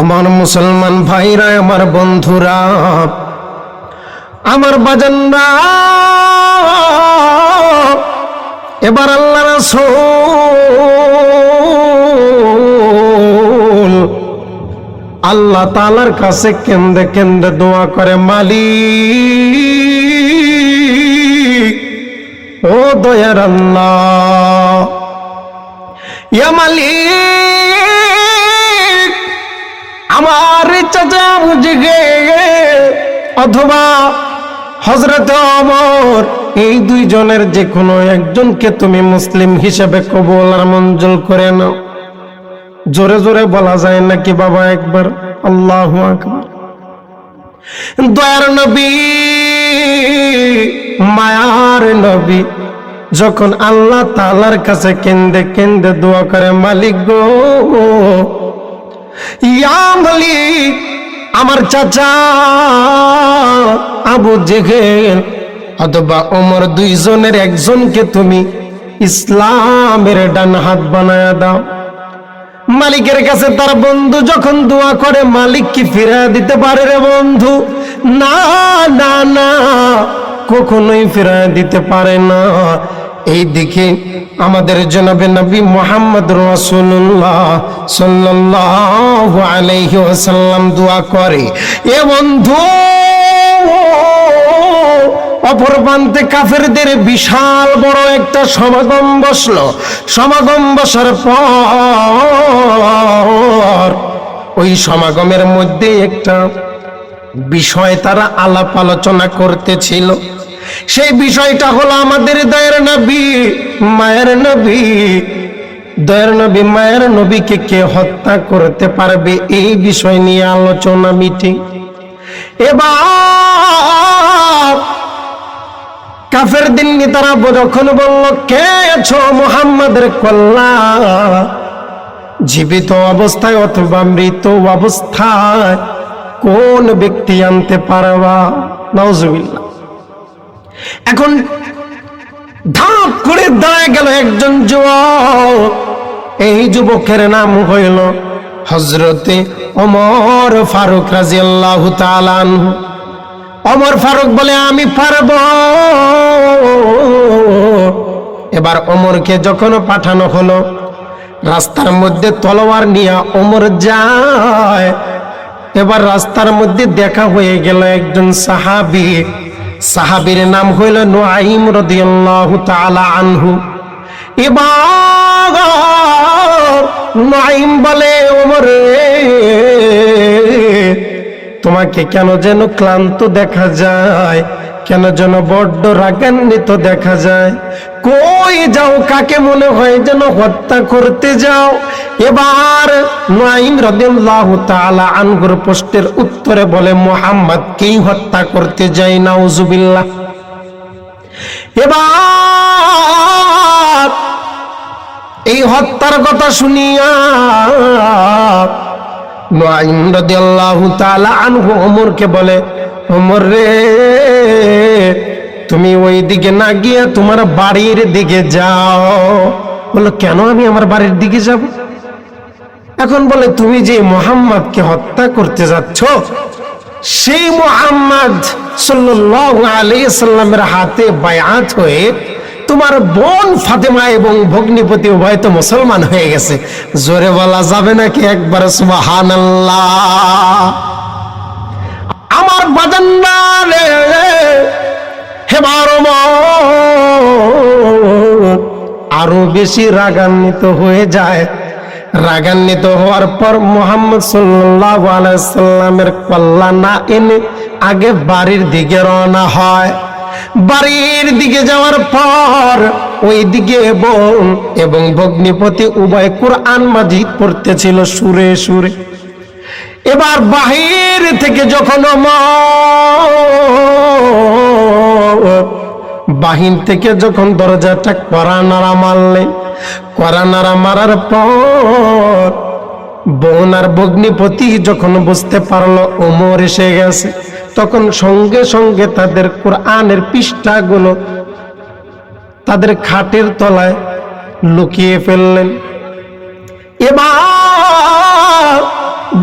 আমার মুসলমান ভাইরা, আমার বন্ধুরা, আমার বাজানরা, এবার আল্লাহ রাসূল আল্লাহ তালার কাছে কেন্দ্রে কেন্দ্রে দোয়া করে, মালিক, ও দয়ার আল্লাহ, ইয়া মালিক আমার চাচা বুঝে অথবা হজরত অমর এই দুইজনের যে কোনো একজনকে তুমি মুসলিম হিসেবে কবল আর মঞ্জুর করে নাও। জোরে জোরে বলা যায় নাকি বাবা একবার? আল্লাহ দয়ার নবী, মায়ার নবী, যখন আল্লাহ তালার কাছে কেন্দে কেন্দে দোয়া করে, মালিক গো ইয়া মালিক আমার চাচা আবু জেগেল অথবা ওমর দুইজনের একজনকে তুমি ইসলামের ডান হাত বানায়া দাও। মালিকের কাছে তার বন্ধু যখন দোয়া করে, মালিক কি ফিরা দিতে পারে রে বন্ধু? না না না, কখনোই ফিরা দিতে পারে না। এই দিকে আমাদের জনাবে নবী মোহাম্মদ রাসূলুল্লাহ সাল্লাল্লাহু আলাইহি ওয়াসাল্লাম দোয়া করে, এ বন্ধু, অপর প্রান্তে কাফেরদের বিশাল বড় একটা সমাগম বসল। সমাগম বসার পর ওই সমাগমের মধ্যে একটা বিষয় তারা আলাপ আলোচনা করতেছিল। সেই বিষয়টা হলো আমাদের দয়ের নবী, মায়ের নবী। দয়ের নবী, মায়ের নবীকে কে হত্যা করতে পারবে? এই বিষয় নিয়ে আলোচনা, মিটিং। এবার কাফের দিননি তারা যখন বলল, কে আছো মোহাম্মদের কল্লা জীবিত অবস্থায় অথবা মৃত অবস্থায় কোন ব্যক্তি আনতে পারবা? নজবিল্লা এখন ধাপ করে দাঁড়ায় গেল একজন যুবক। এই যুবকের নাম হইল হজরতে অমর ফারুক রাজিয়াল্লাহ তালানহু অমর ফারুক বলে, আমি পারব। এবার অমরকে যখন পাঠানো হলো, রাস্তার মধ্যে তলোয়ার নিয়ে অমর যায়। এবার রাস্তার মধ্যে দেখা হয়ে গেল একজন সাহাবি। সাহাবির নাম হইল নোয়াইম রদিয়াল্লাহু তাআলা আনহু। এবার নোয়াইম বলে, ওমরে, তোমাকে কেন যেন ক্লান্ত দেখা যায়? কেন যেন বড্ড রাগান্বিত দেখা যায়। কই যাও, কাকে মনে হয় যেন হত্যা করতে যাও? এবার নাইম রাদিয়াল্লাহু তাআলা আনহুর পোস্টের উত্তরে বলে, মোহাম্মদ কেই হত্যা করতে যাই নাউজুবিল্লাহ। এবার এই হত্যার কথা শুনিয়া নোয়াইম রাদিয়াল্লাহু তাআলা আনহু ওমরকে বলে ওমর রে, তুমি ওই দিকে না গিয়ে তোমার বাড়ির দিকে যাও। বলল কেন আমি আমার বাড়ির দিকে যাব? এখন বলে, তুমি যে মোহাম্মদকে হত্যা করতে যাচ্ছ, সেই মোহাম্মদ সাল্লাল্লাহু আলাইহি সাল্লামের হাতে বায়াত হয়ে তোমার বোন ফাতেমা এবং ভগ্নিপতি উভয় তো মুসলমান হয়ে গেছে। জোরে বলা যাবে নাকি একবার সুবহানাল্লাহ? আমার হেবার আরও বেশি রাগান্বিত হয়ে যায়। রাগান্বিত হওয়ার পর মোহাম্মদ সাল্লাল্লাহু আলাইহি সাল্লামের কল্লা না এনে আগে বাড়ির দিকে রওনা হয়। বাড়ির দিকে যাওয়ার পর ওই দিকে বোন এবং ভগ্নিপতি উভয় কোরআন মাজিদ পড়তেছিল সুরে সুরে। এবার বাহির থেকে যখন বাহির থেকে যখন দরজাটা করা নাড়া মারলেন করা নাড়া মারার পর বোন আর ভগ্নিপতি যখন বুঝতে পারল ওমর এসে গেছে, তখন সঙ্গে সঙ্গে তাদের কোরআনের পৃষ্ঠাগুলো তাদের খাটের তলায় লুকিয়ে ফেললেন। এবার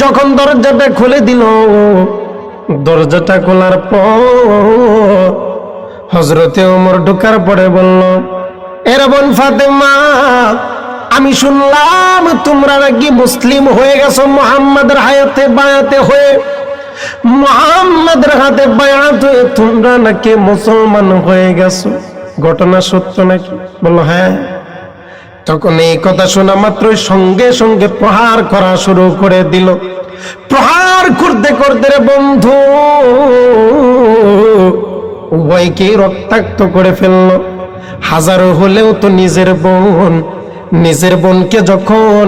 যখন দরজাটা খুলে দিল, দরজাটা খোলার পর হজরতে ওমর ঢোকার পরে বলল এর বোন ফাতেমা, আমি শুনলাম তোমরা নাকি মুসলিম হয়ে গেছো মোহাম্মদের হায়াতে বায়াতে হয়ে। মোহাম্মদের হাতে বায়াত হয়ে তোমরা নাকি মুসলমান হয়ে গেছো। ঘটনা সত্য নাকি? বলল হ্যাঁ। তখন এই কথা শোনা মাত্রই সঙ্গে সঙ্গে প্রহার করা শুরু করে দিল। প্রহার করতে করতে রে বন্ধু, উভয়কে রক্তাক্ত করে ফেলল। হাজারো হলেও তো নিজের বোন, নিজের বোনকে যখন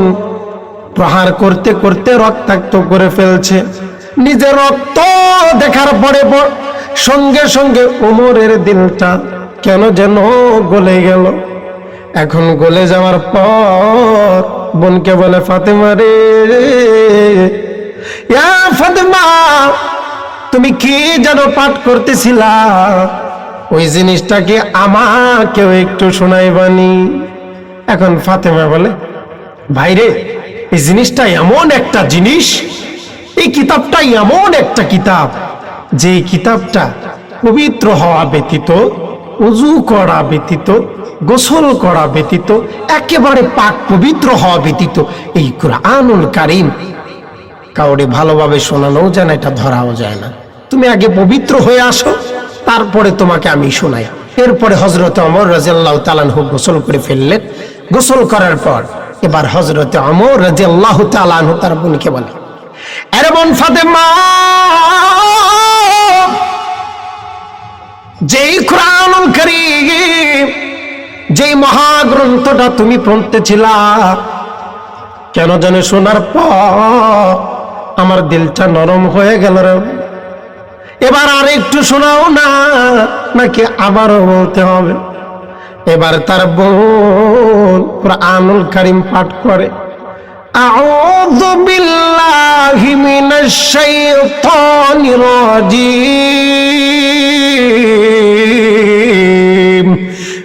প্রহার করতে করতে রক্তাক্ত করে ফেলছে, নিজের রক্ত দেখার পরে সঙ্গে সঙ্গে উমরের দিলটা কেন যেন গলে গেল। এখন গলে যাওয়ার পর বোনকে বলে, ফাতেমা রে ফাতেমা, তুমি কি যেন পাঠ করতেছিলা? ওই জিনিসটাকে আমাকেও একটু শোনাই শোনাইবানি? এখন ফাতেমা বলে ভাইরে এই জিনিসটা এমন একটা জিনিস, এই কিতাবটা এমন একটা কিতাব যে কিতাবটা পবিত্র হওয়া ব্যতীত, উজু করা ব্যতীত গোসল করা ব্যতীত, একেবারে পাক পবিত্র হওয়া ব্যতীত, এই কোরআনুল কারিম কাউরে ভালোভাবে শোনানোও যায় না, এটা ধরাও যায় না। তুমি আগে পবিত্র হয়ে আসো, তারপরে তোমাকে আমি শোনাই। এরপরে হজরত অমর রাজিয়াল্লাহ তালানহু গোসল করে ফেললেন। গোসল করার পর এবার হজরত অমর রাজিয়াল্লাহ তালানহু তার বোনকে বলে আরে বোন ফাতেমা, যেই কোরআনুল কারীম যেই মহাগ্রন্থটা তুমি পড়তেছিলা কেন জানে শোনার পর আমার দিলটা নরম হয়ে গেল রে এবার আর একটু শোনাও না নাকি আবারও বলতে হবে এবার তার বোন আনুল কারিম পাঠ করে أعوذ بالله من الشيطان الرجيم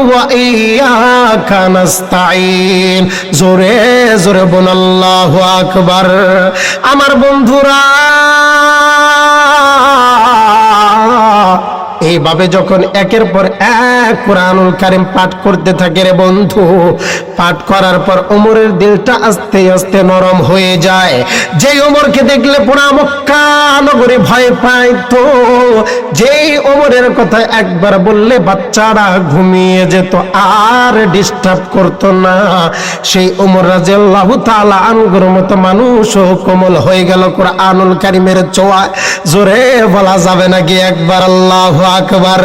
وإياك نستعين জোরে জোরে বোন আল্লাহু আকবার আমার বন্ধুরা এইভাবে যখন একের পর এক কোরআনুল কারিম পাঠ করতে থাকে রে বন্ধু, পাঠ করার পর ওমরের দিলটা আস্তে আস্তে নরম হয়ে যায়। যে ওমরকে দেখলে পুরা মক্কা নগরী ভয় পায় তো, যেই ওমরের কথা একবার বললে বাচ্চারা ঘুমিয়ে যেত, আর ডিস্টার্ব করতো না। সেই ওমর রাজিয়াল্লাহু তাআলা আনগুর মতো মানুষও কোমল হয়ে গেল কোরআনুল কারিমের চোয়া। জোরে বলা যাবে নাকি একবার? আল্লাহু আকবার।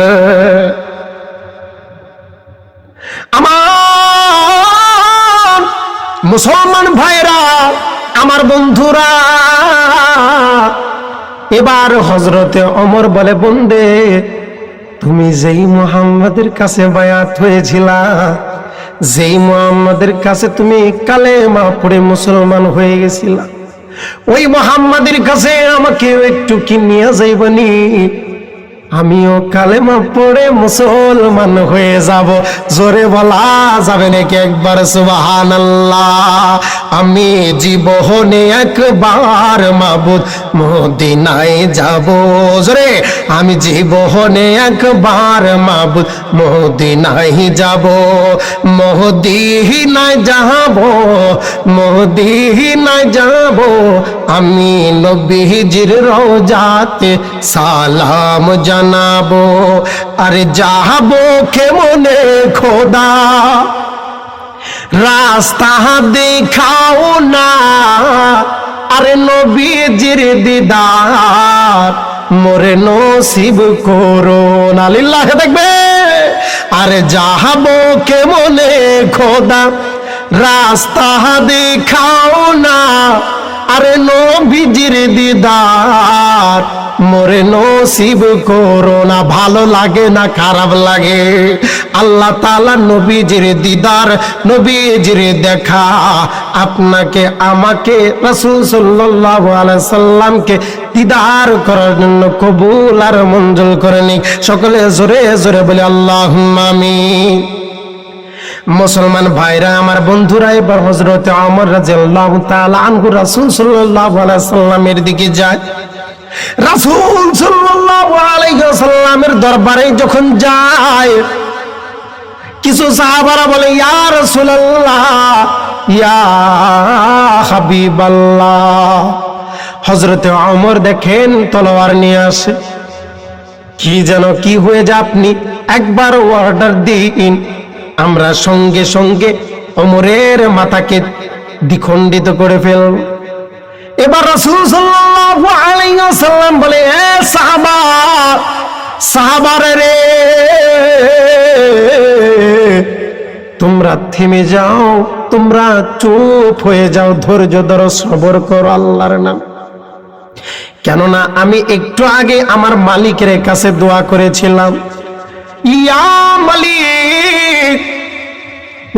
আমার মুসলমান ভাইরা আমার বন্ধুরা, এবার হজরতে অমর বলে, বন্দে, তুমি যেই মোহাম্মদের কাছে বায়াত হয়েছিলা, যেই মোহাম্মদের কাছে তুমি কালে কালেমা পড়ে মুসলমান হয়ে গেছিলা, ওই মোহাম্মদের কাছে আমাকে একটু কি নিয়ে যাইবনি? আমিও কালেমা পড়ে মুসলমান হয়ে যাব। জোরে বলা যাবে নাকি একবার? সুবাহান আমি জীবনে একবার মাবুদ মদিনায় যাব। জোরে, আমি জীবনে একবার মাবুদ মদিনায় যাব। মদিনায় যাব মদিনায় যাব। আমি নবীজির রোজাতে সালাম জানাব। আরে যাব কেমনে খোদা? রাস্তা দেখাও না আরে নবীজির দিদার, মোরে নসিব করুন আলিল্লাহ লিল্লাহে দেখবে। আরে যাহাবো কে মনে খোদা, রাস্তা দেখাও না। আরে নবীজির দিদার মোরে নসিব করো না ভালো লাগে না, খারাপ লাগে। আল্লাহ তাআলা নবীজির দিদার, নবীজির দেখা, আপনাকে, আমাকে, রাসূল আলাইহি সাল্লামকে দিদার করার জন্য কবুল আর মঞ্জুর করে নিক। সকলে জোরে জোরে বলে, আল্লাহুম্মা আমিন। মুসলমান ভাইরা, আমার বন্ধুরা, এবার হজরতে আমর রাজিয়াল্লাহু রাসূল সাল্লামের দিকে যায়। রাসূল সাল্লামের দরবারে যখন যায়, কিছু সাহাবারা বলে, ইয়া রাসূলুল্লাহ, ইয়া হাবিবাল্লাহ। দেখেন, তলোয়ার নিয়ে আসে। কি যেন, কি হয়ে যা আপনি? একবার অর্ডার দিন। আমরা সঙ্গে সঙ্গে অমরের মাথাকে দ্বিখণ্ডিত করে ফেলব। এবার রাসূল সাল্লাল্লাহু আলাইহি ওয়াসাল্লাম বলে, এ সাহাবা, সাহাবারে রে, তোমরা থেমে যাও, তোমরা চুপ হয়ে যাও, ধৈর্য ধরো, সবর করো আল্লাহর নাম। কেননা আমি একটু আগে আমার মালিকের কাছে দোয়া করেছিলাম। ইয়া মালিক,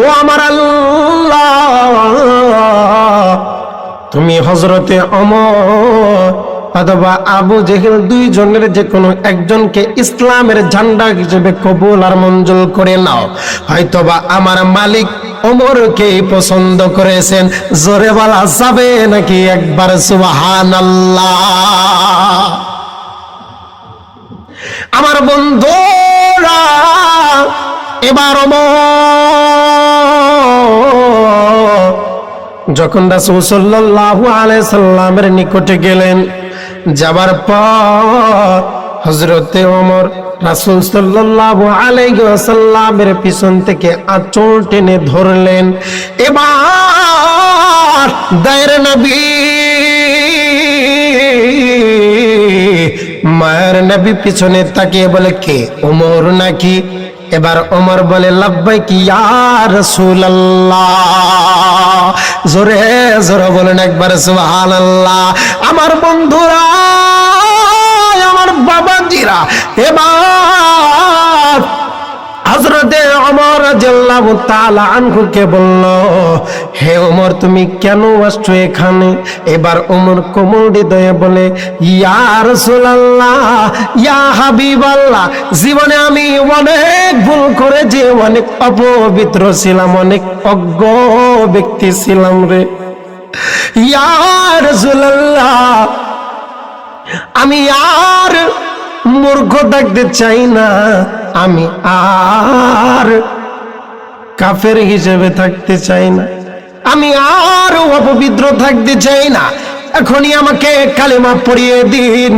ও আমার তুমি হজরতে অমর অথবা আবু জেহেল দুইজনের যে কোনো একজনকে ইসলামের ঝান্ডা হিসেবে কবুল আর মঞ্জুর করে নাও। হয়তোবা আমার মালিক ওমরকে পছন্দ করেছেন, জোরে বলা যাবে নাকি একবার সুবাহান আমার বন্ধুরা এবার যখন রাসূল আলাইহি সাল্লামের নিকটে গেলেন, যাবার পর হযরতে ওমর রাসূল সাল্লাল্লাহু আলাইহি ওয়াসাল্লামের পিছন থেকে আঁচল টেনে ধরলেন, এবার দায়ের নবী! মায়ের নবী পিছনে তাকিয়ে বলে, কে? ওমর নাকি? এবার ওমর বলে লাব্বাই কি রাসূলুল্লাহ। জোরে জোরে বলেন একবার, সুবহানাল্লাহ। আমার বন্ধুরা, আমার বাবাজিরা, এবার হজরতে অমর আনহুকে বলল, হে ওমর, তুমি কেন আসছো এখানে? এবার ওমর কোমল হৃদয়ে বলে, ইয়া হাবিবাল্লাহ, জীবনে আমি অনেক ভুল করেছি, অনেক অপবিত্র ছিলাম, অনেক অজ্ঞ ব্যক্তি ছিলাম রে। ইয়া আমি আর মূর্খ থাকতে চাই না, আমি আর কাফের হিসেবে থাকতে চাই না। আমি আর অপবিত্র থাকতে চাই না। এখনই আমাকে কালিমা পড়িয়ে দিন।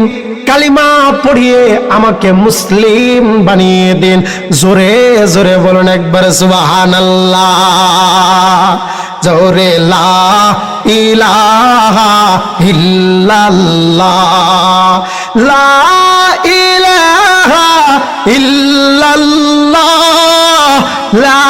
কালিমা পড়িয়ে আমাকে মুসলিম বানিয়ে দিন। জোরে জোরে বলুন একবার সুবাহান জোরে, লা ইলাহা ইল্লাল্লাহ। লা ইলাহা ইল্লাল্লাহ। লা